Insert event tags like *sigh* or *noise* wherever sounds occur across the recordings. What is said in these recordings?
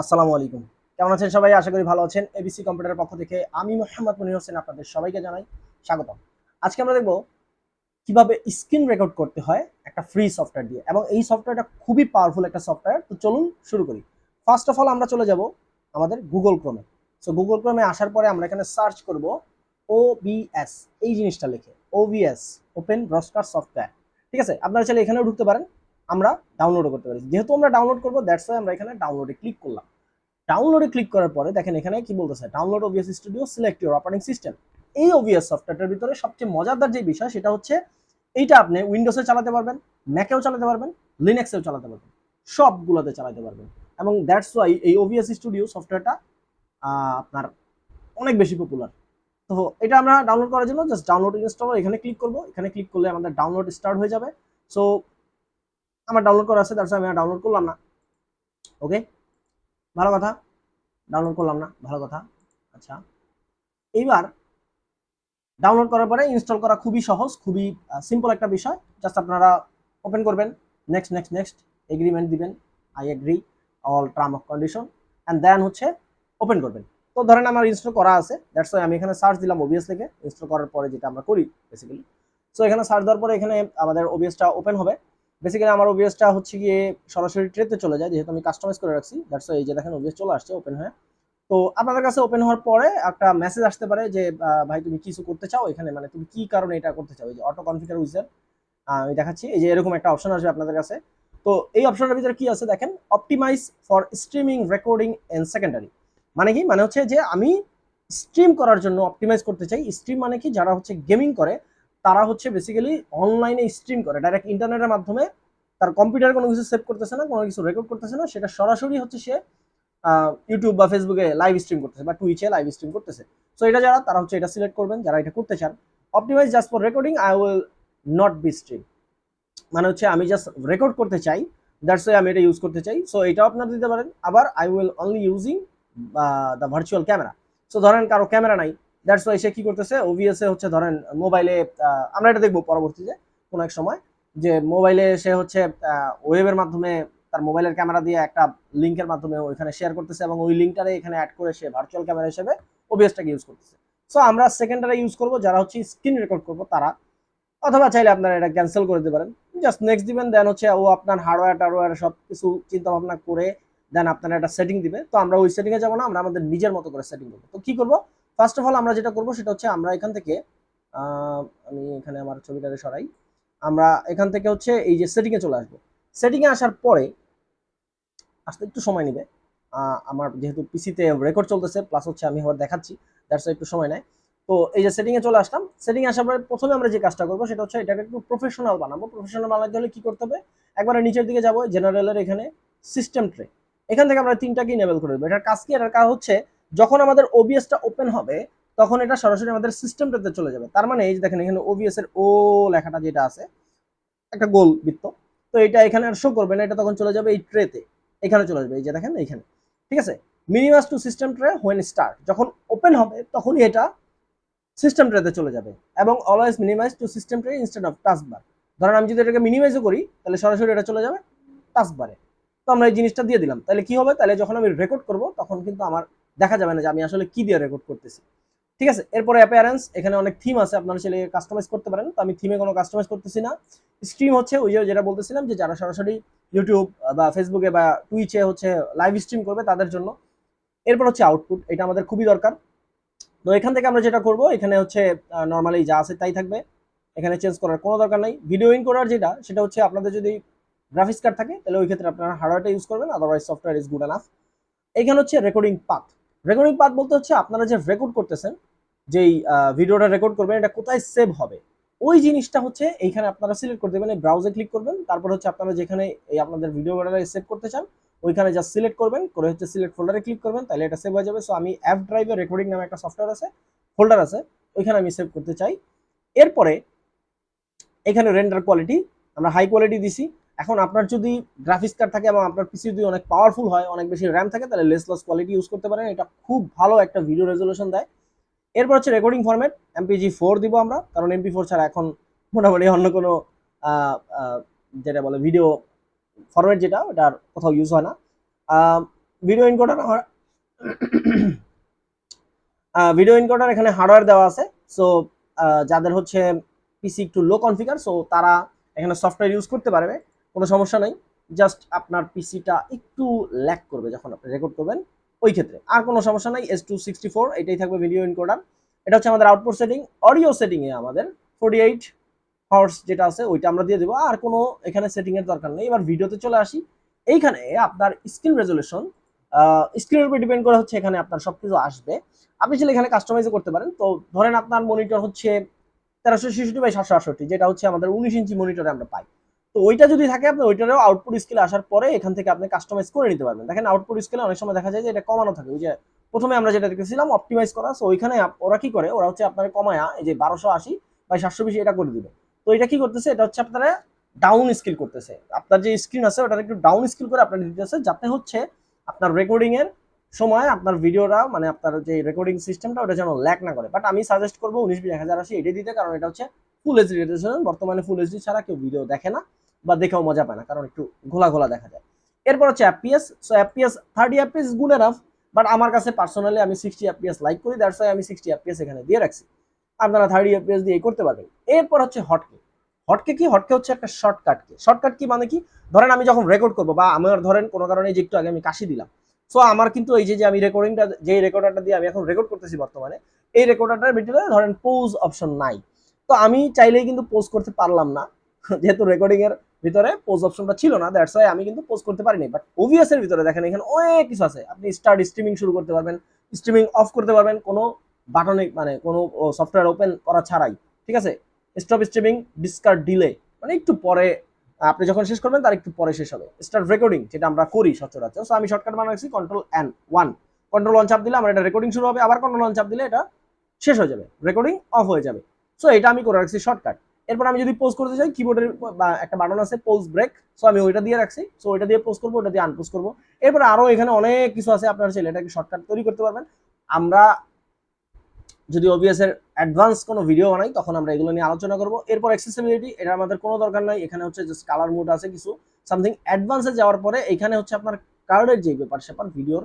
আসসালামু আলাইকুম। কেমন আছেন সবাই? আশা করি ভালো আছেন। এবিসি কম্পিউটারের পক্ষ থেকে আমি মোহাম্মদ মনির হোসেন আপনাদের সবাইকে জানাই স্বাগতম। আজকে আমরা দেখব কীভাবে স্ক্রিন রেকর্ড করতে হয় একটা ফ্রি সফটওয়্যার দিয়ে। এবং এই সফটওয়্যারটা খুবই পাওয়ারফুল একটা সফটওয়্যার তো চলুন শুরু করি। ফার্স্ট অফ অল আমরা চলে যাব আমাদের গুগল ক্রোমে সো গুগল ক্রোমে আসার পরে আমরা এখানে সার্চ করব ওবিএস এই জিনিসটা লিখে ওবিএস ওপেন ব্রস্টার সফটওয়্যার ঠিক আছে? আপনারা চাইলে এখানেও ঢুকতে পারেন। আমরা ডাউনলোডও করতে পারি। যেহেতু আমরা ডাউনলোড করব দ্যাটস ওয়াই আমরা এখানে ডাউনলোডে ক্লিক করলাম। ডাউনলোডে ক্লিক করার পরে দেখেন এখানে কি বলতেছে? Download OBS studio select your operating system এই ওবিএস সফটওয়্যারটার ভিতরে সবচেয়ে মজাদার যে বিষয়, সেটা হচ্ছে এইটা আপনি উইন্ডোজে চালাতে পারবেন ম্যাকেও চালাতে পারবেন লিনাক্সেও চালাতে পারবেন, সবগুলোতে চালাতে পারবেন। এবং দ্যাটস ওয়াই এই ওবিএস স্টুডিও সফটওয়্যারটা আপনার অনেক বেশি পপুলার তো এটা আমরা ডাউনলোড করার জন্য জাস্ট ডাউনলোড ইনস্টল এখানে ক্লিক করব। এখানে ক্লিক করলে আমাদের ডাউনলোড স্টার্ট হয়ে যাবে। সো আমার ডাউনলোড করা আছে দ্যাটস আমি ডাউনলোড করলাম না। ওকে ভালো কথা। ডাউনলোড করলাম না, ভালো কথা। আচ্ছা। এইবার ডাউনলোড করার পরে ইনস্টল করা খুবই সহজ, খুবই সিম্পল একটা বিষয়। জাস্ট আপনারা ওপেন করবেন। নেক্সট নেক্সট নেক্সট এগ্রিমেন্ট দিবেন। I agree all term of condition and then হচ্ছে ওপেন করবেন। তো ধরেন আমার ইনস্টল করা আছে। দ্যাটস ওয়াই আমি এখানে সার্চ দিলাম ওবিএস থেকে। ইনস্টল করার পরে যেটা আমরা করি বেসিক্যালি সো এখানে সার্চ দেওয়ার পরে এখানে আমাদের ওবিএসটা ওপেন হবে। বেসিক্যালি আমার ওবিএসটা হচ্ছে গিয়ে সরাসরি ট্রেতে চলে যায়, যেহেতু আমি কাস্টমাইজ করে রাখছি দ্যাটস এই যে দেখেন ওবিএস চলে আসছে ওপেন হয়ে। তো আপনাদের কাছে ওপেন হওয়ার পরে একটা মেসেজ আসতে পারে যে ভাই তুমি কিছু করতে চাও এখানে মানে তুমি কি কারণে এটা করতে চাও? এই যে অটো কনফিগার উইজার আমি দেখাচ্ছি। এই যে এরকম একটা অপশন আসবে আপনাদের কাছে। তো এই অপশনের ভিতরে কি আছে দেখেন? Optimise for streaming recording and secondary মানে কি? মানে হচ্ছে যে আমি স্ট্রিম করার জন্য অপটিমাইজ করতে চাই। স্ট্রিম মানে কি? যারা হচ্ছে গেমিং করে তারা হচ্ছে বেসিক্যালি অনলাইনে স্ট্রিম করে। ডাইরেক্ট ইন্টারনেটের মাধ্যমে তার কম্পিউটারে কোনো কিছু সেভ করতেছে না, কোনো কিছু রেকর্ড করতেছে না, সেটা সরাসরি হচ্ছে সে ইউটিউব বা ফেসবুকে লাইভ স্ট্রিম করতেছে বা টুইচে লাইভ স্ট্রিম করতেছে। সো এটা যারা, তারা হচ্ছে এটা সিলেক্ট করবেন, যারা এটা করতে চান। Optimise just for recording I will not be stream মানে হচ্ছে আমি জাস্ট রেকর্ড করতে চাই দ্যাটস ওয়াই আমি এটা ইউজ করতে চাই। সো এটাও আপনারা দিতে পারেন। আবার I will only using the virtual camera so ধরেন কারও ক্যামেরা নাই দ্যাটস ওয়াই সে কি করতেছে? ওভিএস হচ্ছে ধরেন মোবাইলে আমরা এটা দেখব পরবর্তীতে কোনো এক সময়, যে মোবাইলে সে হচ্ছে ওয়েবের মাধ্যমে তার মোবাইলের ক্যামেরা দিয়ে একটা লিঙ্কের মাধ্যমে ওইখানে শেয়ার করতেছে এবং ওই লিঙ্কটারে এখানে অ্যাড করে সে ভার্চুয়াল ক্যামেরা হিসেবে ওবিএসটাকে ইউজ করতেছে। সো আমরা সেকেন্ডারে ইউজ করব, যারা হচ্ছে স্ক্রিন রেকর্ড করব, তারা। অথবা চাইলে আপনারা এটা ক্যান্সেল করে দিতে পারেন। জাস্ট নেক্সট দিবেন দেন হচ্ছে, ও আপনার হার্ডওয়্যার টারওয়্যার সব কিছু চিন্তা ভাবনা করে দেন আপনারা একটা সেটিং দিবে। তো আমরা ওই সেটিংয়ে যাব না, আমরা আমাদের নিজের মতো করে সেটিং করব। তো কি করব? ফার্স্ট অফ অল আমরা যেটা করব সেটা হচ্ছে আমরা এখান থেকে আমি এখানে আমার ছবিটাকে সরাই। আমরা এখান থেকে হচ্ছে এই যে সেটিংয়ে চলে আসব। সেটিংয়ে আসার পরে, আসতে একটু সময় নেবে। আমার যেহেতু পিসিতে রেকর্ড চলতেছে প্লাস হচ্ছে আমি আবার দেখাচ্ছি দ্যাটস একটু সময় নেয়। তো এই যে সেটিংয়ে চলে আসলাম। সেটিংয়ে আসার পরে প্রথমে আমরা যে কাজটা করব, সেটা হচ্ছে এটাকে একটু প্রফেশনাল বানাবো। প্রফেশনাল বানাতে হলে কি করতে হবে? একবারে নিচের দিকে যাব জেনারেলের এখানে সিস্টেম ট্রে এখান থেকে আমরা তিনটাকে ইনেবল করে দেবো। এটার কাজ কি? এটার কাজ হচ্ছে যখন আমাদের ওবিএসটা ওপেন হবে, তখন এটা সরাসরি আমাদের সিস্টেমটাতে চলে যাবে। তার মানে এই যে দেখেন, এখানে ওবিএস এর ও লেখাটা যেটা আছে, একটা গোল বৃত্ত। তো এটা এখানে আর শো করবে না, এটা তখন চলে যাবে এই ট্রেতে এখানে চলে যাবে, এই যে দেখেন, এইখানে। ঠিক আছে? Minimise to system tray when start যখন ওপেন হবে, তখনই এটা সিস্টেম ট্রেতে চলে যাবে। এবং always minimise to system tray instead of taskbar ধরেন আমি যদি এটাকে মিনিমাইজও করি, তাহলে সরাসরি এটা চলে যাবে টাস্ক বারে তো আমরা এই জিনিসটা দিয়ে দিলাম। তাহলে কি হবে? তাহলে যখন আমি রেকর্ড করব, তখন কিন্তু আমার দেখা যাবে না যে আমি আসলে কি দিয়ে রেকর্ড করতেছি। ঠিক আছে? এরপরে অ্যাপিয়ারেন্স এখানে অনেক থিম আছে, আপনারা চাইলে কাস্টমাইজ করতে পারেন। তো আমি থিমে কোনো কাস্টমাইজ করতেছি না। স্ট্রিম হচ্ছে ওই যেটা বলতেছিলাম যে যারা সরাসরি ইউটিউব বা ফেসবুকে বা টুইচে হচ্ছে লাইভ স্ট্রিম করবে তাদের জন্য। এরপর হচ্ছে আউটপুট এটা আমাদের খুবই দরকার। তো এখান থেকে আমরা যেটা করব, এখানে হচ্ছে নর্মালি যা আছে তাই থাকবে। এখানে চেঞ্জ করার কোনো দরকার নাই। ভিডিও ইন করার যেটা, সেটা হচ্ছে আপনাদের যদি গ্রাফিক্স কার্ড থাকে, তাহলে ওই ক্ষেত্রে আপনারা হার্ডওয়্যারটা ইউজ করবেন otherwise software is good enough এখানে হচ্ছে রেকর্ডিং পাথ রেকর্ডিং পাথ বলতে হচ্ছে আপনারা যে রেকর্ড করতেছেন, যেই ভিডিওটা রেকর্ড করবেন, এটা কোথায় সেভ হবে? ওই জিনিসটা হচ্ছে এইখানে আপনারা সিলেক্ট করে দেবেন, এই ব্রাউজে ক্লিক করবেন, তারপর হচ্ছে আপনারা যেখানে এই আপনাদের ভিডিওটা সেভ করতে চান, ওইখানে জাস্ট সিলেক্ট করবেন, করে হচ্ছে সিলেক্ট ফোল্ডারে ক্লিক করবেন, তাহলে এটা সেভ হয়ে যাবে। সো আমি অ্যাপ ড্রাইভে রেকর্ডিং নামে একটা সফটওয়্যার আছে ফোল্ডার আছে, ওইখানে আমি সেভ করতে চাই। এরপরে, এখানে রেন্ডার কোয়ালিটি আমরা হাই কোয়ালিটি দিছি এখন আপনার যদি গ্রাফিক্স কার্ড থাকে এবং আপনার পিসি যদি অনেক পাওয়ারফুল হয়, অনেক বেশি র্যাম থাকে, তাহলে লেস লস কোয়ালিটি ইউজ করতে পারেন। এটা খুব ভালো একটা ভিডিও রেজলিউশন দেয়। এরপর হচ্ছে রেকর্ডিং ফরম্যাট এমপিজি ফোর দিব আমরা, কারণ এমপি ফোর ছাড়া এখন মোটামুটি অন্য কোনো যেটা বলে ভিডিও ফরম্যাট যেটা ওটার কোথাও ইউজ হয় না। ভিডিও এনকোডার আমার *coughs* ভিডিও এনকোডার এখানে হার্ডওয়্যার দেওয়া আছে। সো যাদের হচ্ছে পিসি একটু লো কনফিগার সো তারা এখানে সফটওয়্যার ইউজ করতে পারবে। কোনো সমস্যা নাই জাস্ট আপনার পিসিটা একটু ল্যাক করবে যখন আপনি রেকর্ড করবেন ওই ক্ষেত্রে। আর কোনো সমস্যা নাই এস টু সিক্সটি ফোর এটাই থাকবে ভিডিও এনকোডার এটা হচ্ছে আমাদের আউটপুট সেটিং অডিও সেটিংয়ে আমাদের ফোর্টি এইট হর্স যেটা আছে, ওইটা আমরা দিয়ে দেবো। আর কোনো এখানে সেটিংয়ের দরকার নেই। এবার ভিডিওতে চলে আসি। এইখানে আপনার স্ক্রিন রেজলিউশন স্ক্রিনের উপর ডিপেন্ড করে হচ্ছে এখানে আপনার সবকিছু আসবে। আপনি চাইলে এখানে কাস্টমাইজও করতে পারেন। তো ধরেন আপনার মনিটর হচ্ছে তেরোশো ছেষট্টি বাই সাতশো আটষট্টি, যেটা হচ্ছে আমাদের উনিশ ইঞ্চি মনিটরে আমরা পাই। তো ওইটা যদি থাকে আপনি ওইটারও আউটপুট স্কেলে আসার পরে এখান থেকে আপনি কাস্টমাইজ করে নিতে পারবেন। দেখেন আউটপুট স্কেলে অনেক সময় দেখা যায় যে এটা কমানো থাকে। ওই যে প্রথমে আমরা যেটা দেখেছিলাম অপটিমাইজ করা। সো ওইখানে ওরা কি করে? ওরা হচ্ছে আপনার কমায়া, এই যে বারোশো আশি বা সাতশো বেশি এটা করে দিবে। তো এটা কি করতেছে? এটা হচ্ছে আপনারা ডাউন স্কিল করতেছে। আপনার যে স্ক্রিন আছে ওটা একটু ডাউন স্কিল করে আপনার দিতেছে যাতে হচ্ছে আপনার রেকর্ডিং এর সময় আপনার ভিডিওটা মানে আপনার যে রেকর্ডিং সিস্টেমটা ওটা যেন ল্যাক না করে। বাট আমি সাজেস্ট করব, উনিশ বিশ, এক হাজার আশি এটাই দিতে, কারণ এটা হচ্ছে ফুল এইচডি রেজলিউশন। বর্তমানে ফুল এইচডি ছাড়া কেউ ভিডিও দেখে না। বা দেখেও মজা পায় না, কারণ একটু ঘোলা ঘোলা দেখা যায়। এরপর হচ্ছে FPS so FPS thirty FPS good enough but আমার কাছে পার্সোনালি আমি সিক্সটি অ্যাপিএস লাইক করি দ্যাটস ওয়াই আমি সিক্সটি অ্যাপিএস এখানে দিয়ে রাখছি। আপনারা থার্টি অ্যাপিএস দিয়ে করতে পারবেন। এরপর হচ্ছে হটকে হটকে কি? হটকে হচ্ছে একটা শর্টকাট কি শর্টকাট কি মানে কি? ধরেন আমি যখন রেকর্ড করব, বা আমার ধরেন কোনো কারণে যে একটু আগে আমি কাশি দিলাম সো আমার কিন্তু এই যে যে আমি রেকর্ডিংটা যে রেকর্ডারটা দিয়ে আমি এখন রেকর্ড করতেছি বর্তমানে, এই রেকর্ডারটার ভিতরে ধরেন পোজ অপশন নাই। তো আমি চাইলেই কিন্তু পোজ করতে পারলাম না, যেহেতু রেকর্ডিং এর ভিতরে পোজ অপশনটা ছিল না দ্যাটস ওয়াই আমি কিন্তু পোজ করতে পারিনি বাট ওভিএস এর ভিতরে দেখেন, এখানে অনেক কিছু আছে, আপনি স্টার্ট স্ট্রিমিং শুরু করতে পারবেন স্ট্রিমিং অফ করতে পারবেন, কোনো বাটনে মানে কোনো সফটওয়্যার ওপেন করা ছাড়াই, ঠিক আছে? স্টপ স্ট্রিমিং ডিসকার্ড ডিলে মানে একটু পরে, আপনি যখন শেষ করবেন, তার একটু পরে শেষ হবে স্টার্ট রেকর্ডিং যেটা আমরা করি সচরাচর সো আমি শর্টকাট বানাচ্ছি control N one control one চাপ দিলে আমার এটা রেকর্ডিং শুরু হবে, আবার কন্ট্রোল ওয়ান চাপ দিলে এটা শেষ হয়ে যাবে রেকর্ডিং অফ হয়ে যাবে সো এটা আমি করে রাখছি শর্টকাট এরপর আমি যদি পোজ করতে চাই কিবোর্ডের একটা বাটন আছে পোজ ব্রেক সো আমি ওইটা দিয়ে রাখছি সো ওইটা দিয়ে পোজ করব ওটা দিয়ে আনপোজ করব। এরপর আরও এখানে অনেক কিছু আছে, আপনারা চাইলে এটাকে শর্টকাট তৈরি করতে পারবেন। আমরা যদি ওবিএস এর অ্যাডভান্স কোনো ভিডিও বানাই, তখন আমরা এগুলো নিয়ে আলোচনা করব। এরপর অ্যাক্সেসিবিলিটি এটা আমাদের কোনো দরকার নাই, এখানে হচ্ছে জাস্ট কালার মোড আছে কিছু। সামথিং অ্যাডভান্সে যাওয়ার পরে এখানে হচ্ছে আপনার কার্ডের যে ব্যাপার স্যাপার ভিডিওর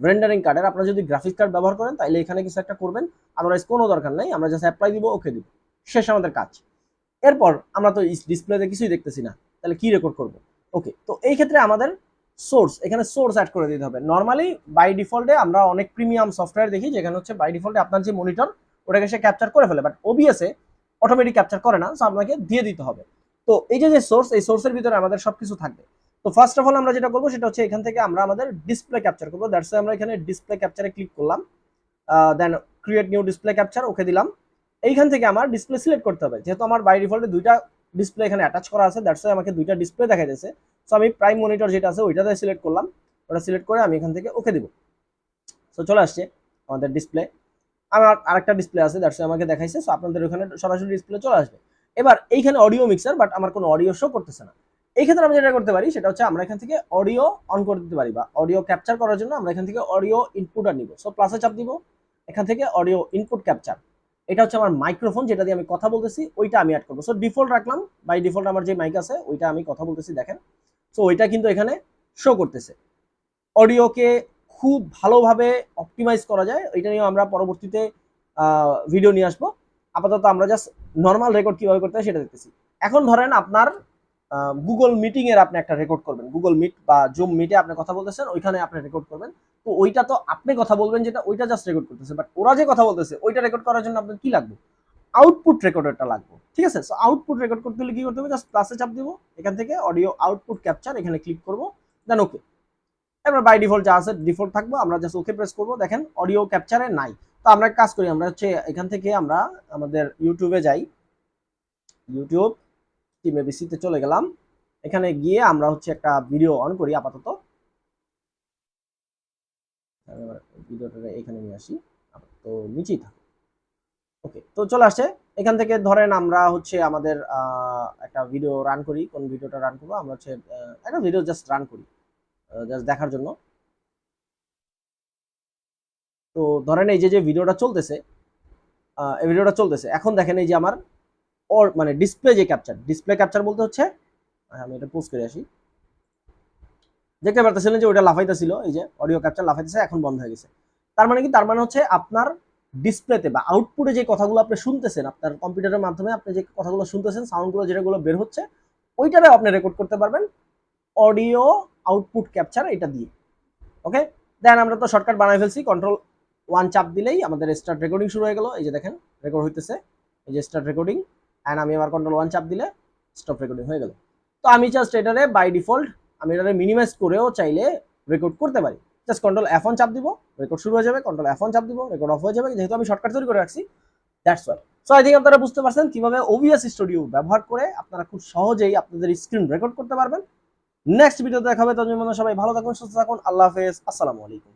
রেন্ডারিং কার্ডের আপনারা যদি গ্রাফিক্স কার্ড ব্যবহার করেন তাহলে এখানে কিছু একটা করবেন আদারওয়াইজ কোনো দরকার নাই, আমরা জাস্ট অ্যাপ্লাই দিব ওকে দিব। শেষ আমাদের কাজ। এরপর আমরা তো ডিসপ্লেতে কিছুই দেখতেছি না, তাহলে কি রেকর্ড করব? ওকে তো এই ক্ষেত্রে আমাদের সোর্স এখানে সোর্স অ্যাড করে দিতে হবে। নর্মালি বাই ডিফল্টে আমরা অনেক প্রিমিয়াম সফটওয়্যার দেখি, যেখানে হচ্ছে বাই ডিফল্টে আপনার যে মনিটর ওটাকে সে ক্যাপচার করে ফেলে। বাট ওবিএসে অটোমেটিক ক্যাপচার করে না সো আপনাকে দিয়ে দিতে হবে। তো এই যে যে সোর্স এই সোর্সের ভিতরে আমাদের সবকিছু থাকবে। তো ফার্স্ট অফ অল আমরা যেটা করব, সেটা হচ্ছে এখান থেকে আমরা আমাদের ডিসপ্লে ক্যাপচার করব। দ্যাটস আমরা এখানে ডিসপ্লে ক্যাপচারে ক্লিক করলাম। Then create new display capture okay দিলাম। এইখান থেকে আমার ডিসপ্লে সিলেক্ট করতে হবে। যেহেতু আমার বাই ডিফল্টে দুইটা ডিসপ্লে এখানে অ্যাটাচ করা আছে দ্যাটস আমাকে দুইটা ডিসপ্লে দেখা যাচ্ছে সো আমি প্রাইম মনিটর যেটা আছে, ওইটাতে সিলেক্ট করলাম। ওটা সিলেক্ট করে আমি এখান থেকে ওকে দিব। সো চলে আসছে আমাদের ডিসপ্লে আমার আরেকটা ডিসপ্লে আছে দ্যাটস আমাকে দেখাইছে। সো আপনাদের ওখানে সরাসরি ডিসপ্লে চলে আসবে। এবার এইখানে অডিও মিক্সার বাট আমার কোনো অডিও শো করতেছে না। এই ক্ষেত্রে আমরা যেটা করতে পারি, সেটা হচ্ছে আমরা এখান থেকে অডিও অন করে দিতে পারি, বা অডিও ক্যাপচার করার জন্য আমরা এখান থেকে অডিও ইনপুট আর নিব। সো প্লাসে চাপ দিব, এখান থেকে অডিও ইনপুট ক্যাপচার এটা হচ্ছে আমার মাইক্রোফোন যেটা দিয়ে আমি কথা বলতেছি, ওইটা আমি অ্যাড করব। সো ডিফল্ট রাখলাম বাই ডিফল্ট আমার যে মাইক আছে, ওইটা আমি কথা বলতেছি, দেখেন। সো ওইটা কিন্তু এখানে শো করতেছে। অডিওকে খুব ভালোভাবে অপটিমাইজ করা যায়, ওইটা নিয়েও আমরা পরবর্তীতে ভিডিও নিয়ে আসব। আপাতত আমরা জাস্ট নর্মাল রেকর্ড কীভাবে করতে হয় সেটা দেখতেছি। এখন ধরেন আপনার গুগল মিটিং এর আপনি একটা রেকর্ড করবেন। গুগল মিট বা জুম মিটে আপনি কথা বলতেছেন, ওইখানে আপনি রেকর্ড করবেন। তো ওইটা তো আপনি কথা বলবেন যেটা, ওইটা জাস্ট রেকর্ড করতেছে। বাট ওরা যে কথা বলতেছে, ওইটা রেকর্ড করার জন্য আপনার কি লাগবে? আউটপুট রেকর্ডারটা লাগবে। ঠিক আছে? সো আউটপুট রেকর্ড করতে হলে কি করতে হবে? জাস্ট প্লাসে চাপ দিব। এখান থেকে অডিও আউটপুট ক্যাপচার এখানে ক্লিক করব। দেন ওকে এবার বাই ডিফল্ট যা আছে ডিফল্ট থাকব। আমরা জাস্ট ওকে প্রেস করব। দেখেন অডিও ক্যাপচারে নাই। তো আমরা কাজ করি, আমরা হচ্ছে এখান থেকে আমরা আমাদের ইউটিউবে যাই। ইউটিউব টিম এবিসিতে চলে গেলাম। এখানে গিয়ে আমরা হচ্ছে একটা ভিডিও অন করি আপাতত। ভিডিওটা এখানে নিয়ে আসি। তো নিচেই থাকুক ওকে তো চলে আসছে। এখান থেকে ধরেন আমরা হচ্ছে আমাদের একটা ভিডিও রান করি। কোন ভিডিওটা রান করব? আমরা হচ্ছে একটা ভিডিও জাস্ট রান করি। জাস্ট দেখার জন্য। তো ধরেন এই যে যে ভিডিওটা চলতেছে এই ভিডিওটা চলতেছে। এখন দেখেন এই যে আমার ওর মানে ডিসপ্লে যে ক্যাপচার ডিসপ্লে ক্যাপচার বলতে হচ্ছে আমি এটা পোস্ট করে আসি। দেখতে পারতেছিলেন যে ওইটা লাফাইতেছিল, এই যে অডিও ক্যাপচার লাফাইতেছে, এখন বন্ধ হয়ে গেছে। তার মানে কি? তার মানে হচ্ছে আপনার ডিসপ্লেতে বা আউটপুটে যে কথাগুলো আপনি শুনতেছেন, আপনার কম্পিউটারের মাধ্যমে আপনি যে কথাগুলো শুনতেছেন সাউন্ডগুলো যেটাগুলো বের হচ্ছে, ওইটারে আপনি রেকর্ড করতে পারবেন অডিও আউটপুট ক্যাপচার এটা দিয়ে। ওকে দেন আমরা তো শর্টকাট বানাই ফেলছি কন্ট্রোল ওয়ান চাপ দিলেই আমাদের স্টার্ট রেকর্ডিং শুরু হয়ে গেল। এই যে দেখেন রেকর্ড হইতেছে। এই যে স্টার্ট রেকর্ডিং অ্যান্ড আমি আবার কন্ট্রোল ওয়ান চাপ দিলে স্টপ রেকর্ডিং হয়ে গেল। তো আমি জাস্ট এটারে বাই ডিফল্ট আমি এটারে মিনিমাইজ করেও চাইলে রেকর্ড করতে পারি। জাস্ট কন্ট্রোল এফ অন চাপ দিব রেকর্ড শুরু হয়ে যাবে কন্ট্রোল এফ অন চাপ দিব রেকর্ড অফ হয়ে যাবে, যেহেতু আমি শর্টকাট তৈরি করে রাখছি that's why so I think আপনারা বুঝতে পারছেন কীভাবে ওবিএস স্টুডিও ব্যবহার করে আপনারা খুব সহজেই আপনাদের স্ক্রিন রেকর্ড করতে পারবেন। নেক্সট ভিডিওতে দেখাবে তখন সবাই ভালো থাকুন, সুস্থ থাকুন, আল্লাহ হাফেজ, আসসালামু আলাইকুম।